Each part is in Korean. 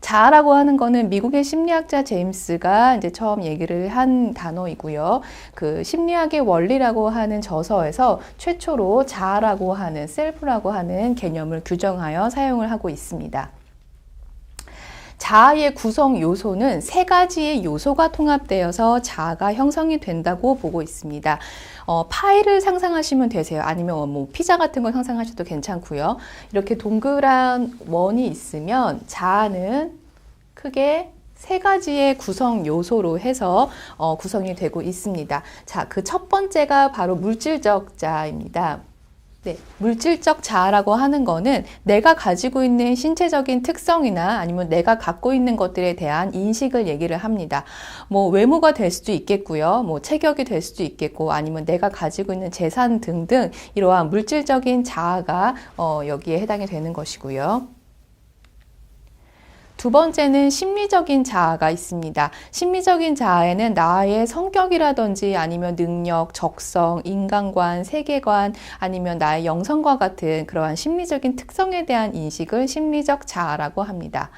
자아라고 하는 거는 미국의 심리학자 제임스가 이제 처음 얘기를 한 단어이고요. 그 심리학의 원리라고 하는 저서에서 최초로 자아라고 하는 셀프라고 하는 개념을 규정하여 사용을 하고 있습니다. 자아의 구성 요소는 세 가지의 요소가 통합되어서 자아가 형성이 된다고 보고 있습니다. 어, 파이를 상상하시면 되세요. 아니면 뭐 피자 같은 거 상상하셔도 괜찮고요. 이렇게 동그란 원이 있으면 자아는 크게 세 가지의 구성 요소로 해서 어, 구성이 되고 있습니다. 자, 그 첫 번째가 바로 물질적 자아입니다. 네, 물질적 자아라고 하는 거는 내가 가지고 있는 신체적인 특성이나 아니면 내가 갖고 있는 것들에 대한 인식을 얘기를 합니다. 뭐 외모가 될 수도 있겠고요. 뭐 체격이 될 수도 있겠고 아니면 내가 가지고 있는 재산 등등 이러한 물질적인 자아가 어, 여기에 해당이 되는 것이고요. 두 번째는 심리적인 자아가 있습니다. 심리적인 자아에는 나의 성격이라든지 아니면 능력, 적성, 인간관, 세계관 아니면 나의 영성과 같은 그러한 심리적인 특성에 대한 인식을 심리적 자아라고 합니다.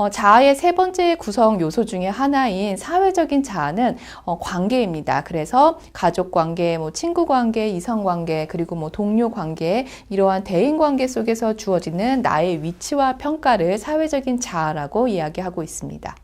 어, 자아의 세 번째 구성 요소 중에 하나인 사회적인 자아는 어, 관계입니다. 그래서 가족 관계, 뭐 친구 관계, 이성 관계, 그리고 뭐 동료 관계 이러한 대인 관계 속에서 주어지는 나의 위치와 평가를 사회적인 자아라고 이야기하고 있습니다.